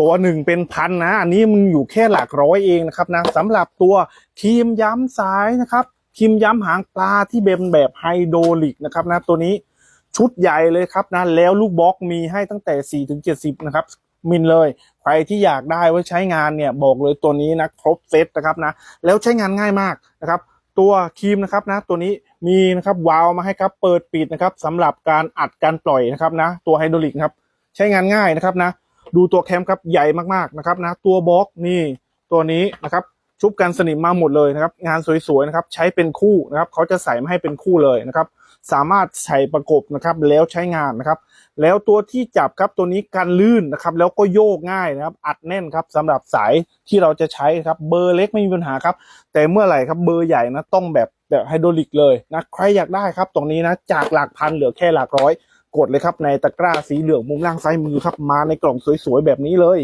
ตัวหนึ่งเป็นพันนะ อันนี้มึงอยู่แค่หลักร้อยเองนะครับนะสำหรับตัวครีมย้ำสายนะครับครีมย้ำหางปลาที่เป็นแบบไฮโดรลิกนะครับนะตัวนี้ชุดใหญ่เลยครับนะแล้วลูกบล็อกมีให้ตั้งแต่ 4 ถึง 70 นะครับ มิลเลย ใครที่อยากได้ไว้ใช้งานเนี่ยบอกเลยตัวนี้นะครบเซตนะครับนะแล้วใช้งานง่ายมากนะครับ ตัวครีมนะครับนะตัวนี้มีนะครับวาล์วมาให้ครับเปิดปิดนะครับสำหรับการอัดการปล่อยนะครับนะตัวไฮดรอลิกครับใช้งานง่ายนะครับนะ ดูตัวแคมครับใหญ่มากๆนะครับนะตัวบล็อกนี่ตัวนี้นะครับชุบกันสนิมมาหมดเลยนะครับงานสวยๆนะครับใช้เป็นคู่นะครับเขาจะใส่มาให้เป็นคู่เลยนะครับสามารถใส่ประกบนะครับแล้วใช้งานนะครับ แล้วตัวที่จับครับตัวนี้กันลื่นนะครับแล้วก็โยกง่ายนะครับอัดแน่นครับสำหรับสายที่เราจะใช้ครับเบอร์เล็กไม่มีปัญหาครับ แต่เมื่อไหร่ครับเบอร์ใหญ่นะต้องแบบแบบไฮดรอลิกเลยนะใครอยากได้ครับตรงนี้นะจากหลักพันเหลือแค่หลักร้อย กดเลยครับในตะกร้าสีเหลืองมุมล่างซ้ายมือครับมาในกล่องสวยๆแบบนี้เลย